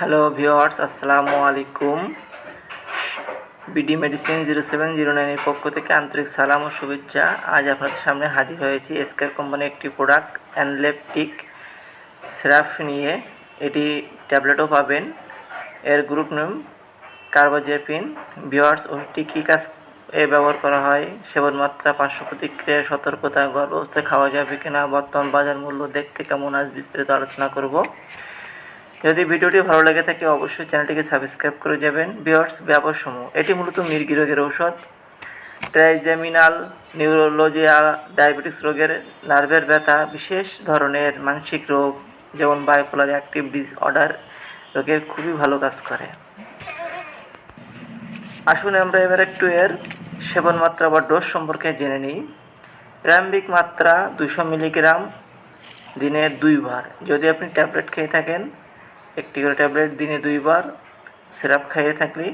Hello viewers আসসালামু আলাইকুম B D medicine zero seven zero নাইনের পক্ষ থেকে আন্তরিক সালাম ও শুভেচ্ছা। আজ আপনাদের সামনে হাজির হয়েছি এসকের কোম্পানির একটি প্রোডাক্ট অ্যানলেপটিক সিরাপ নিয়ে। এটি ট্যাবলেটও পাবেন। এর গ্রুপ নেম কার্বোজেপিন ভিওয়ার্স ওটি কী কাজ এ ব্যবহার করা হয়? সেবন মাত্রা, পার্শ্ব প্রতিক্রিয়া, সতর্কতা, গর্ভাবস্থায় খাওয়া যাবে কিনা, বর্তমান বাজার মূল্য দেখতে কেমন, আজ বিস্তারিত আলোচনা করব। যদি ভিডিওটি ভালো লেগে থাকে, অবশ্যই চ্যানেলটিকে সাবস্ক্রাইব করে যাবেন। বিয়ার্স ব্যবহারসমূহ। এটি মূলত মির্গি রোগের ঔষধ। ট্রাইজেমিনাল নিউরোলজিয়া ডায়াবেটিস রোগের নার্ভের ব্যথা, বিশেষ ধরনের মানসিক রোগ, যেমন বায়োপোলার অ্যাক্টিভ ডিসঅর্ডার রোগের খুবই ভালো কাজ করে। আসুন আমরা এবার একটু এর সেবন মাত্রা বা ডোজ সম্পর্কে জেনে নিই। প্রারম্ভিক মাত্রা দুশো মিলিগ্রাম দিনে দুইবার। যদি আপনি ট্যাবলেট খেয়ে থাকেন একটি করে ট্যাবলেট দিনে দুইবার, সিরাপ খাইয়ে থাকলে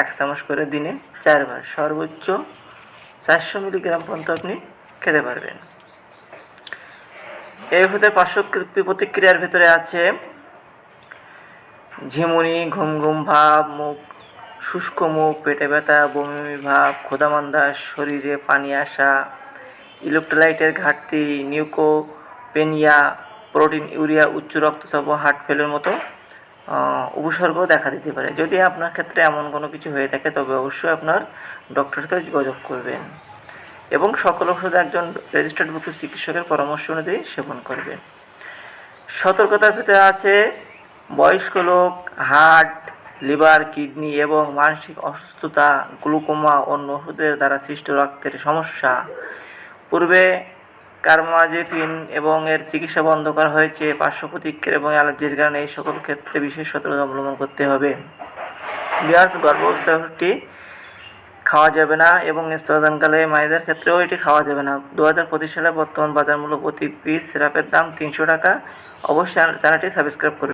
এক চামচ করে দিনে চারবার। সর্বোচ্চ চারশো মিলিগ্রাম পর্যন্ত আপনি খেতে পারবেন। এই ওষুধের পার্শ্ব প্রতিক্রিয়ার ভেতরে আছে ঝিমুনি ঘুম ঘুম ভাব, মুখ শুষ্ক মুখ, পেটে ব্যথা, বমি ভাব ক্ষুধামান্দা শরীরে পানি আসা ইলেকট্রোলাইটের ঘাটতি, নিউকোপেনিয়া প্রোটিন, ইউরিয়া, উচ্চ রক্তচাপ ও হার্ট ফেলের মতো উপসর্গ দেখা দিতে পারে। যদি আপনার ক্ষেত্রে এমন কোনো কিছু হয়ে থাকে, তবে অবশ্যই আপনার ডক্টরের সাথে যোগাযোগ করবেন এবং সকল ওষুধ একজন রেজিস্টার্ড ভুক্ত চিকিৎসকের পরামর্শ অনুযায়ী সেবন করবেন। সতর্কতার ভিতরে আছে বয়স্ক লোক, হার্ট, লিভার, কিডনি এবং মানসিক অসুস্থতা, গ্লুকোমা অন্য ওষুধের দ্বারা সৃষ্ট রক্তের সমস্যা। পূর্বে কার্মাজেপিন এবং এর চিকিৎসা বন্ধ করা হয়েছে। পার্শ্ব প্রতিক্রিয়া এবং অ্যালার্জির কারণে এই সকল ক্ষেত্রে বিশেষ সতর্কতা অবলম্বন করতে হবে। বিয়ার্স, গর্ভাবস্থাটি খাওয়া যাবে না এবং স্তরদানকালে মায়েদের ক্ষেত্রেও এটি খাওয়া যাবে না। দু হাজার পঁচিশ সালে বর্তমান বাজার মূল্য প্রতি পিস সিরাপের দাম তিনশো টাকা। অবশ্যই চ্যানেলটি সাবস্ক্রাইব করুন